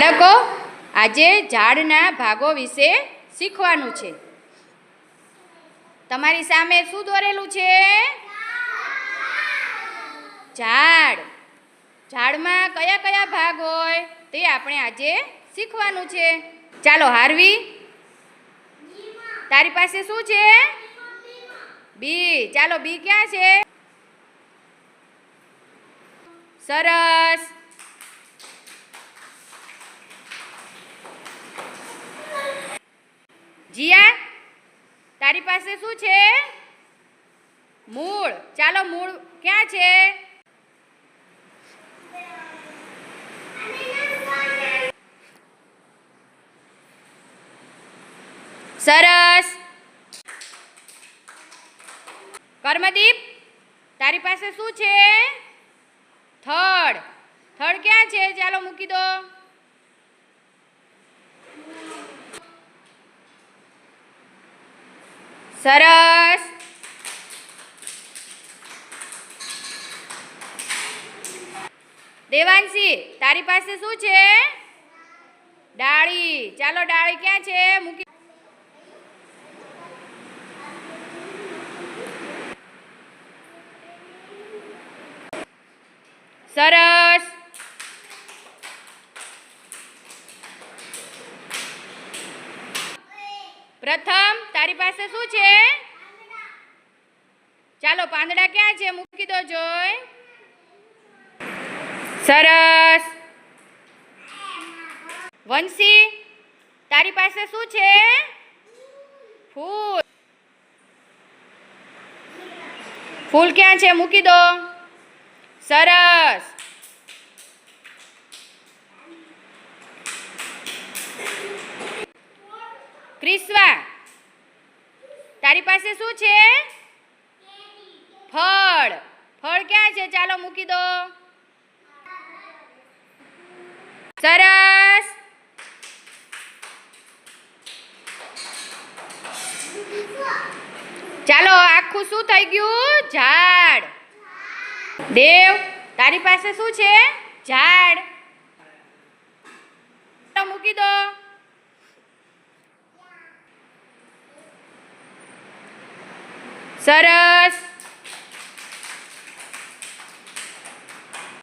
બાળકો, આજે ઝાડના ભાગો વિશે શીખવાનું છે. તમારી સામે શું દોરેલું છે? ઝાડ. ઝાડમાં કયા કયા ભાગ હોય તે આપણે આજે શીખવાનું છે. ચાલો, હારવી. તારી પાસે શું છે? બી. ચાલો, બી ક્યાં છે? સરસ. જીયા, તારી પાસે શું છે? મૂળ. ચાલો મૂળ ક્યાં છે? સરસ. કર્મદીપ, તારી પાસે શું છે? થડ. થડ ક્યાં છે? ચાલો મૂકી દો. સરસ. દેવાંશી તારી પાસે શું છે? ડાળી. ચાલો ડાળી ક્યાં છે? મૂકી સરસ. પ્રથમ, તારી પાસે શું છે? ચાલો, પાંદડા ક્યાં છે? મૂકી દો, જોઈ. સરસ. વંશી, તારી પાસે શું છે? ફૂલ. ફૂલ ક્યાં છે? મૂકી દો. સરસ. ક્રિસ્વા તારી પાસે શું છે? ફળ. ફળ ક્યાં છે? ચાલો મૂકી દો. સરસ. ચાલો, આખું શું થઈ ગયું? ઝાડ. દેવ, તારી પાસે શું છે? ઝાડ. મૂકી દો. સરસ